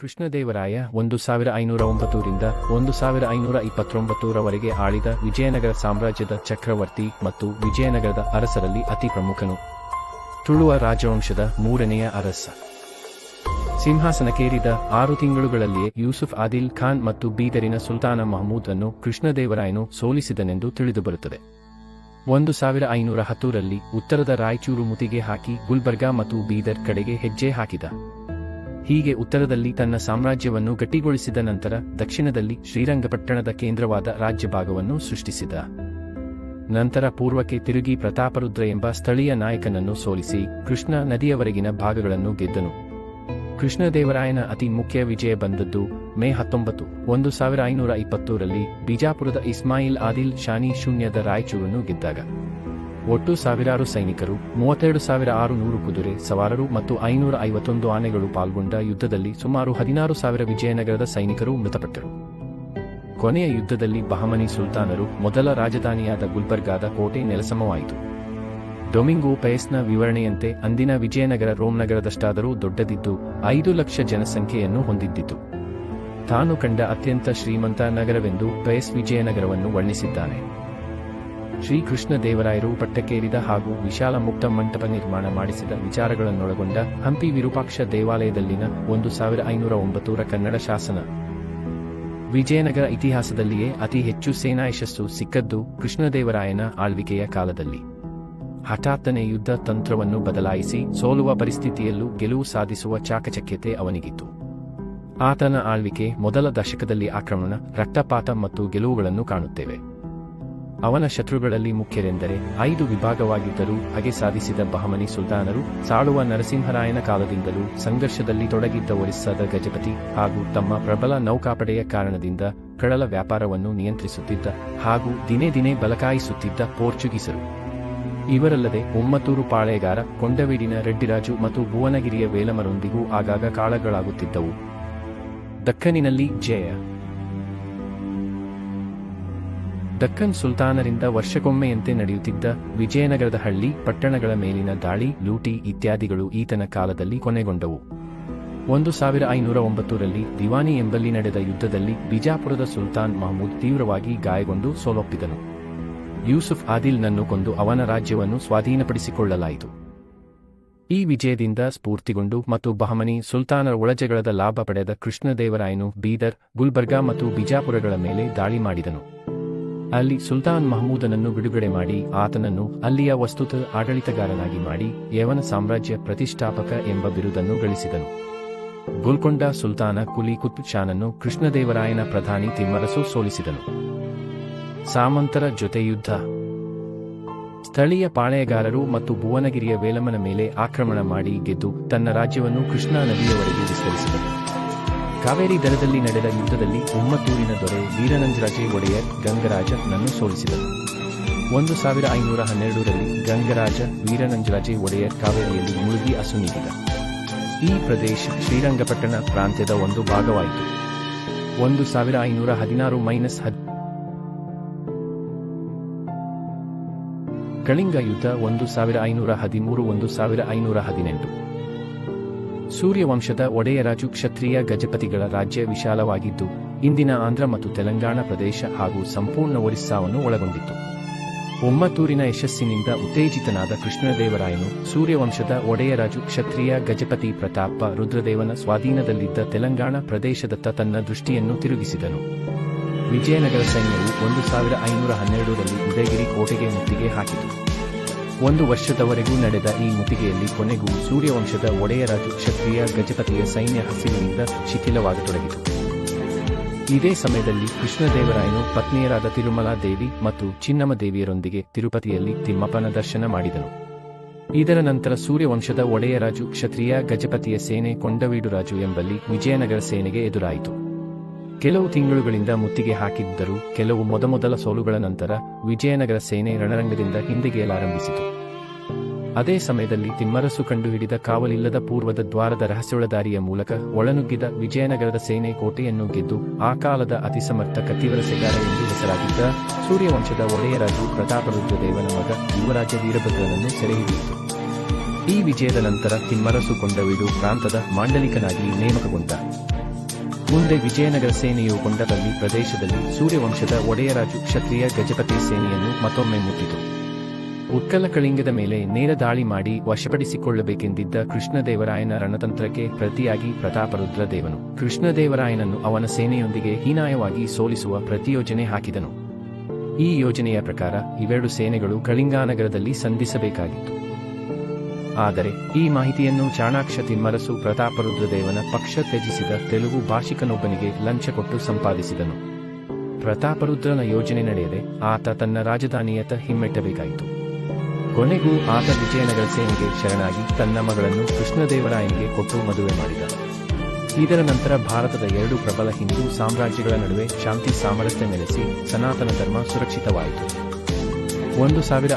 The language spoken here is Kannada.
ಕೃಷ್ಣದೇವರಾಯ ಒಂದು ಸಾವಿರ ಐನೂರ ಒಂಬತ್ತರಿಂದ ಒಂದು ಸಾವಿರ ಐನೂರ ಇಪ್ಪತ್ತೊಂಬತ್ತರವರೆಗೆ ಆಳಿದ ವಿಜಯನಗರ ಸಾಮ್ರಾಜ್ಯದ ಚಕ್ರವರ್ತಿ ಮತ್ತು ವಿಜಯನಗರದ ಅರಸರಲ್ಲಿ ಅತಿ ಪ್ರಮುಖನು. ತುಳುವ ರಾಜವಂಶದ ಮೂರನೆಯ ಅರಸ. ಸಿಂಹಾಸನಕ್ಕೇರಿದ ಆರು ತಿಂಗಳುಗಳಲ್ಲಿಯೇ ಯೂಸುಫ್ ಆದಿಲ್ ಖಾನ್ ಮತ್ತು ಬೀದರಿನ ಸುಲ್ತಾನ ಮಹಮೂದ್ ಅನ್ನು ಕೃಷ್ಣದೇವರಾಯನು ಸೋಲಿಸಿದನೆಂದು ತಿಳಿದುಬರುತ್ತದೆ. ಒಂದು ಸಾವಿರ ಐನೂರ ಹತ್ತರಲ್ಲಿ ಉತ್ತರದ ರಾಯಚೂರು ಮುತಿಗೆ ಹಾಕಿ ಗುಲ್ಬರ್ಗಾ ಮತ್ತು ಬೀದರ್ ಕಡೆಗೆ ಹೆಜ್ಜೆ ಹಾಕಿದ. ಹೀಗೆ ಉತ್ತರದಲ್ಲಿ ತನ್ನ ಸಾಮ್ರಾಜ್ಯವನ್ನು ಗಟ್ಟಿಗೊಳಿಸಿದ ನಂತರ ದಕ್ಷಿಣದಲ್ಲಿ ಶ್ರೀರಂಗಪಟ್ಟಣದ ಕೇಂದ್ರವಾದ ರಾಜ್ಯಭಾಗವನ್ನು ಸೃಷ್ಟಿಸಿದ. ನಂತರ ಪೂರ್ವಕ್ಕೆ ತಿರುಗಿ ಪ್ರತಾಪರುದ್ರ ಎಂಬ ಸ್ಥಳೀಯ ನಾಯಕನನ್ನು ಸೋಲಿಸಿ ಕೃಷ್ಣ ನದಿಯವರೆಗಿನ ಭಾಗಗಳನ್ನು ಗೆದ್ದನು. ಕೃಷ್ಣದೇವರಾಯನ ಅತಿ ಮುಖ್ಯ ವಿಜಯ ಬಂದದ್ದು ಮೇ ಹತ್ತೊಂಬತ್ತು, ಒಂದು ಸಾವಿರ ಐನೂರ ಇಪ್ಪತ್ತೂರಲ್ಲಿ ಬಿಜಾಪುರದ ಇಸ್ಮಾಯಿಲ್ ಆದಿಲ್ ಶಾನಿ ಶೂನ್ಯದ ರಾಯಚೂರನ್ನು ಗೆದ್ದಾಗ. ಒಟ್ಟು ಸಾವಿರಾರು ಸೈನಿಕರು, ಮೂವತ್ತೆರಡು ಸಾವಿರ ಆರು ನೂರು ಕುದುರೆ, ಸವಾರರು ಮತ್ತು ಐನೂರ ಐವತ್ತೊಂದು ಆನೆಗಳು ಪಾಲ್ಗೊಂಡ ಯುದ್ಧದಲ್ಲಿ ಸುಮಾರು ಹದಿನಾರು ಸಾವಿರ ವಿಜಯನಗರದ ಸೈನಿಕರು ಮೃತಪಟ್ಟರು. ಕೊನೆಯ ಯುದ್ಧದಲ್ಲಿ ಬಹಮನಿ ಸುಲ್ತಾನರು ಮೊದಲ ರಾಜಧಾನಿಯಾದ ಗುಲ್ಬರ್ಗಾದ ಕೋಟೆ ನೆಲಸಮವಾಯಿತು. ಡೊಮಿಂಗೋ ಪೇಸ್ನ ವಿವರಣೆಯಂತೆ ಅಂದಿನ ವಿಜಯನಗರ ರೋಮ್ ನಗರದಷ್ಟಾದರೂ ದೊಡ್ಡದಿದ್ದು, ಐದು ಲಕ್ಷ ಜನಸಂಖ್ಯೆಯನ್ನು ಹೊಂದಿದ್ದಿತು. ತಾನು ಕಂಡ ಅತ್ಯಂತ ಶ್ರೀಮಂತ ನಗರವೆಂದು ಪೇಸ್ ವಿಜಯನಗರವನ್ನು ವರ್ಣಿಸಿದ್ದಾನೆ. ಶ್ರೀಕೃಷ್ಣ ದೇವರಾಯರು ಪಟ್ಟಕ್ಕೇರಿದ ಹಾಗೂ ವಿಶಾಲ ಮುಕ್ತ ಮಂಟಪ ನಿರ್ಮಾಣ ಮಾಡಿಸಿದ ವಿಚಾರಗಳನ್ನೊಳಗೊಂಡ ಹಂಪಿ ವಿರೂಪಾಕ್ಷ ದೇವಾಲಯದಲ್ಲಿನ ಒಂದು ಸಾವಿರ ಐನೂರ ಒಂಬತ್ತೂರ ಕನ್ನಡ ಶಾಸನ. ವಿಜಯನಗರ ಇತಿಹಾಸದಲ್ಲಿಯೇ ಅತಿ ಹೆಚ್ಚು ಸೇನಾ ಯಶಸ್ಸು ಸಿಕ್ಕದ್ದು ಕೃಷ್ಣದೇವರಾಯನ ಆಳ್ವಿಕೆಯ ಕಾಲದಲ್ಲಿ. ಹಠಾತ್ತನೆ ಯುದ್ಧ ತಂತ್ರವನ್ನು ಬದಲಾಯಿಸಿ ಸೋಲುವ ಪರಿಸ್ಥಿತಿಯಲ್ಲೂ ಗೆಲುವು ಸಾಧಿಸುವ ಚಾಕಚಕ್ಯತೆ ಅವನಿಗಿತ್ತು. ಆತನ ಆಳ್ವಿಕೆ ಮೊದಲ ದಶಕದಲ್ಲಿ ಆಕ್ರಮಣ, ರಕ್ತಪಾತ ಮತ್ತು ಗೆಲುವುಗಳನ್ನು ಕಾಣುತ್ತೇವೆ. ಅವನ ಶತ್ರುಗಳಲ್ಲಿ ಮುಖ್ಯರೆಂದರೆ ಐದು ವಿಭಾಗವಾಗಿದ್ದರೂ ಹಗೆ ಸಾಧಿಸಿದ ಬಹಮನಿ ಸುಲ್ತಾನರು, ಸಾಳುವ ನರಸಿಂಹರಾಯನ ಕಾಲದಿಂದಲೂ ಸಂಘರ್ಷದಲ್ಲಿ ತೊಡಗಿದ್ದ ಒರಿಸ್ಸಾದ ಗಜಪತಿ ಹಾಗೂ ತಮ್ಮ ಪ್ರಬಲ ನೌಕಾಪಡೆಯ ಕಾರಣದಿಂದ ಕಡಲ ವ್ಯಾಪಾರವನ್ನು ನಿಯಂತ್ರಿಸುತ್ತಿದ್ದ ಹಾಗೂ ದಿನೇ ದಿನೇ ಬಲಕಾಯಿಸುತ್ತಿದ್ದ ಪೋರ್ಚುಗೀಸರು. ಇವರಲ್ಲದೆ ಒಮ್ಮತ್ತೂರು ಪಾಳೆಗಾರ, ಕೊಂಡವೀಡಿನ ರೆಡ್ಡಿರಾಜು ಮತ್ತು ಭುವನಗಿರಿಯ ವೇಲಮರೊಂದಿಗೂ ಆಗಾಗ ಕಾಳಗಳಾಗುತ್ತಿದ್ದವು. ದಕ್ಕನಿನಲ್ಲಿ ಜಯ. ದಕ್ಕನ್ ಸುಲ್ತಾನರಿಂದ ವರ್ಷಕ್ಕೊಮ್ಮೆಯಂತೆ ನಡೆಯುತ್ತಿದ್ದ ವಿಜಯನಗರದ ಹಳ್ಳಿ, ಪಟ್ಟಣಗಳ ಮೇಲಿನ ದಾಳಿ, ಲೂಟಿ ಇತ್ಯಾದಿಗಳು ಈತನ ಕಾಲದಲ್ಲಿ ಕೊನೆಗೊಂಡವು. ಒಂದು ಸಾವಿರ ಐನೂರ ಒಂಬತ್ತರಲ್ಲಿ ದಿವಾನಿ ಎಂಬಲ್ಲಿ ನಡೆದ ಯುದ್ಧದಲ್ಲಿ ಬಿಜಾಪುರದ ಸುಲ್ತಾನ್ ಮಹಮೂದ್ ತೀವ್ರವಾಗಿ ಗಾಯಗೊಂಡು ಸೋಲೊಪ್ಪಿದನು. ಯೂಸುಫ್ ಆದಿಲ್ನನ್ನು ಕೊಂದು ಅವನ ರಾಜ್ಯವನ್ನು ಸ್ವಾಧೀನಪಡಿಸಿಕೊಳ್ಳಲಾಯಿತು. ಈ ವಿಜಯದಿಂದ ಸ್ಫೂರ್ತಿಗೊಂಡು ಮತ್ತು ಬಹಮನಿ ಸುಲ್ತಾನರ ಒಳಜಗಳದ ಲಾಭ ಪಡೆದ ಕೃಷ್ಣದೇವರಾಯನು ಬೀದರ್, ಗುಲ್ಬರ್ಗಾ ಮತ್ತು ಬಿಜಾಪುರಗಳ ಮೇಲೆ ದಾಳಿ ಮಾಡಿದನು. ಅಲ್ಲಿ ಸುಲ್ತಾನ್ ಮಹಮೂದನನ್ನು ಬಿಡುಗಡೆ ಮಾಡಿ ಆತನನ್ನು ಅಲ್ಲಿಯ ವಸ್ತುತ ಆಡಳಿತಗಾರನಾಗಿ ಮಾಡಿ ಯವನ ಸಾಮ್ರಾಜ್ಯ ಪ್ರತಿಷ್ಠಾಪಕ ಎಂಬ ಬಿರುದನ್ನು ಗಳಿಸಿದನು. ಗೋಲ್ಕೊಂಡ ಸುಲ್ತಾನ ಕುಲಿ ಕುತುಬ್ ಶಾನನ್ನು ಕೃಷ್ಣದೇವರಾಯನ ಪ್ರಧಾನಿ ತಿಮ್ಮರಸು ಸೋಲಿಸಿದನು. ಸಾಮಂತರ ಜೊತೆ ಯುದ್ಧ ಸ್ಥಳೀಯ ಪಾಳೆಯಗಾರರು ಮತ್ತು ಭುವನಗಿರಿಯ ವೇಲಮನ ಮೇಲೆ ಆಕ್ರಮಣ ಮಾಡಿ ಗೆದ್ದು ತನ್ನ ರಾಜ್ಯವನ್ನು ಕೃಷ್ಣಾ ನದಿಯವರೆಗೆ ವಿಸ್ತರಿಸಿದನು ಕಾವೇರಿ ದರದಲ್ಲಿ ನಡೆದ ಯುದ್ಧದಲ್ಲಿ ಉಮ್ಮತ್ತೂರಿನ ದೊರೆ ವೀರನಂಜರಾಜೇ ಒಡೆಯರ್ ಗಂಗರಾಜನನ್ನು ಸೋಲಿಸಿದರು. ಒಂದು ಸಾವಿರ ಐನೂರ ಹನ್ನೆರಡರಲ್ಲಿ ಗಂಗರಾಜ ವೀರನಂಜರಾಜೆ ಒಡೆಯರ್ ಕಾವೇರಿಯಲ್ಲಿ ಮುಳುಗಿ ಅಸುನೀಗಿದ ಈ ಪ್ರದೇಶ ಶ್ರೀರಂಗಪಟ್ಟಣ ಪ್ರಾಂತ್ಯದ ಒಂದು ಭಾಗವಾಯಿತು. ಒಂದು ಸಾವಿರ ಐನೂರ ಹದಿನಾರು ಮೈನಸ್ ಹದ್ ಕಳಿಂಗ ಯುದ್ಧ ಒಂದು ಸಾವಿರ ಐನೂರ ಹದಿಮೂರು ಒಂದು ಸಾವಿರ ಐನೂರ ಹದಿನೆಂಟು. ಸೂರ್ಯವಂಶದ ಒಡೆಯರಾಜು ಕ್ಷತ್ರಿಯ ಗಜಪತಿಗಳ ರಾಜ್ಯ ವಿಶಾಲವಾಗಿದ್ದು, ಇಂದಿನ ಆಂಧ್ರ ಮತ್ತು ತೆಲಂಗಾಣ ಪ್ರದೇಶ ಹಾಗೂ ಸಂಪೂರ್ಣ ಒರಿಸ್ಸಾವನ್ನು ಒಳಗೊಂಡಿತ್ತು. ಒಮ್ಮತ್ತೂರಿನ ಯಶಸ್ಸಿನಿಂದ ಉತ್ತೇಜಿತನಾದ ಕೃಷ್ಣದೇವರಾಯನು ಸೂರ್ಯವಂಶದ ಒಡೆಯರಾಜು ಕ್ಷತ್ರಿಯ ಗಜಪತಿ ಪ್ರತಾಪ ರುದ್ರದೇವನ ಸ್ವಾಧೀನದಲ್ಲಿದ್ದ ತೆಲಂಗಾಣ ಪ್ರದೇಶದತ್ತ ತನ್ನ ದೃಷ್ಟಿಯನ್ನು ತಿರುಗಿಸಿದನು. ವಿಜಯನಗರ ಸೈನ್ಯವು ಒಂದು ಸಾವಿರದ ಐನೂರ ಹನ್ನೆರಡರಲ್ಲಿ ಉದಯಗಿರಿ ಕೋಟೆಗೆ ಮುತ್ತಿಗೆ ಹಾಕಿತು. ಒಂದು ವರ್ಷದವರೆಗೂ ನಡೆದ ಈ ಮುತ್ತಿಗೆಯಲ್ಲಿ ಕೊನೆಗೂ ಸೂರ್ಯವಂಶದ ಒಡೆಯರಾಜು ಕ್ಷತ್ರಿಯ ಗಜಪತಿಯ ಸೈನ್ಯ ಹಸಿವಿನಿಂದ ಶಿಥಿಲವಾಗತೊಡಗಿತು. ಇದೇ ಸಮಯದಲ್ಲಿ ಕೃಷ್ಣದೇವರಾಯನು ಪತ್ನಿಯರಾದ ತಿರುಮಲಾ ದೇವಿ ಮತ್ತು ಚಿನ್ನಮ್ಮ ದೇವಿಯರೊಂದಿಗೆ ತಿರುಪತಿಯಲ್ಲಿ ತಿಮ್ಮಪ್ಪನ ದರ್ಶನ ಮಾಡಿದನು. ಇದರ ನಂತರ ಸೂರ್ಯವಂಶದ ಒಡೆಯರಾಜು ಕ್ಷತ್ರಿಯ ಗಜಪತಿಯ ಸೇನೆ ಕೊಂಡವೀಡುರಾಜು ಎಂಬಲ್ಲಿ ವಿಜಯನಗರ ಸೇನೆಗೆ ಎದುರಾಯಿತು. ಕೆಲವು ತಿಂಗಳುಗಳಿಂದ ಮುತ್ತಿಗೆ ಹಾಕಿದ್ದರೂ ಕೆಲವು ಮೊದಮೊದಲ ಸೋಲುಗಳ ನಂತರ ವಿಜಯನಗರ ಸೇನೆ ರಣರಂಗದಿಂದ ಹಿಂದೆಗೆಯಲಾರಂಭಿಸಿತು. ಅದೇ ಸಮಯದಲ್ಲಿ ತಿಮ್ಮರಸು ಕಂಡುಹಿಡಿದ ಕಾವಲಿಲ್ಲದ ಪೂರ್ವದ ದ್ವಾರದ ರಹಸ್ಯೊಳದಾರಿಯ ಮೂಲಕ ಒಳನುಗ್ಗಿದ ವಿಜಯನಗರದ ಸೇನೆ ಕೋಟೆಯನ್ನು ಗೆದ್ದು ಆ ಕಾಲದ ಅತಿಸಮರ್ಥ ಕತ್ತಿವರಸೆಗಾರ ಎಂದು ಹೆಸರಾಗಿದ್ದ ಸೂರ್ಯವಂಶದ ಒಡೆಯರಾಜು ಪ್ರತಾಪರುದ್ರದೇವನ ಮಗ ಯುವರಾಜ ವೀರಭದ್ರನನ್ನು ಸೆರೆಹಿಡಿಯಿತು. ಈ ವಿಜಯದ ನಂತರ ತಿಮ್ಮರಸು ಕೊಂಡವಿಡು ಪ್ರಾಂತದ ಮಾಂಡಲಿಕನಾಗಿ ನೇಮಕಗೊಂಡ. ಮುಂದೆ ವಿಜಯನಗರ ಸೇನೆಯು ಗೊಂಡದಲ್ಲಿ ಪ್ರದೇಶದಲ್ಲಿ ಸೂರ್ಯವಂಶದ ಒಡೆಯರಾಜು ಕ್ಷತ್ರಿಯ ಗಜಪತಿ ಸೇನೆಯನ್ನು ಮತ್ತೊಮ್ಮೆ ಮುಟ್ಟಿತು. ಉತ್ಕಲ ಕಳಿಂಗದ ಮೇಲೆ ನೇರ ದಾಳಿ ಮಾಡಿ ವಶಪಡಿಸಿಕೊಳ್ಳಬೇಕೆಂದಿದ್ದ ಕೃಷ್ಣದೇವರಾಯನ ರಣತಂತ್ರಕ್ಕೆ ಪ್ರತಿಯಾಗಿ ಪ್ರತಾಪರುದ್ರ ದೇವನು ಕೃಷ್ಣದೇವರಾಯನನ್ನು ಅವನ ಸೇನೆಯೊಂದಿಗೆ ಹೀನಾಯವಾಗಿ ಸೋಲಿಸುವ ಪ್ರತಿಯೋಜನೆ ಹಾಕಿದನು. ಈ ಯೋಜನೆಯ ಪ್ರಕಾರ ಇವೆರಡು ಸೇನೆಗಳು ಕಳಿಂಗಾನಗರದಲ್ಲಿ ಸಂಧಿಸಬೇಕಾಗಿತ್ತು. ಆದರೆ, ಈ ಮಾಹಿತಿಯನ್ನು ಚಾಣಾಕ್ಷ ತಿಮ್ಮರಸು ಪ್ರತಾಪರುದ್ರದೇವನ ಪಕ್ಷ ತ್ಯಜಿಸಿದ ತೆಲುಗು ಭಾಷಿಕನೊಬ್ಬನಿಗೆ ಲಂಚ ಕೊಟ್ಟು ಸಂಪಾದಿಸಿದನು. ಪ್ರತಾಪರುದ್ರನ ಯೋಜನೆ ನಡೆಯದೆ ಆತ ತನ್ನ ರಾಜಧಾನಿಯತ್ತ ಹಿಮ್ಮೆಟ್ಟಬೇಕಾಯಿತು. ಕೊನೆಗೂ ಆತ ವಿಜಯನಗರ ಸೇನೆಗೆ ಶರಣಾಗಿ ತನ್ನ ಮಗಳನ್ನು ಕೃಷ್ಣದೇವರಾಯನಿಗೆ ಕೊಟ್ಟು ಮದುವೆ ಮಾಡಿದ. ಇದರ ನಂತರ ಭಾರತದ ಎರಡು ಪ್ರಬಲ ಹಿಂದೂ ಸಾಮ್ರಾಜ್ಯಗಳ ನಡುವೆ ಶಾಂತಿ ಸಾಮರಸ್ಯ ನೆಲೆಸಿ ಸನಾತನ ಧರ್ಮ ಸುರಕ್ಷಿತವಾಯಿತು. ಒಂದು ಸಾವಿರ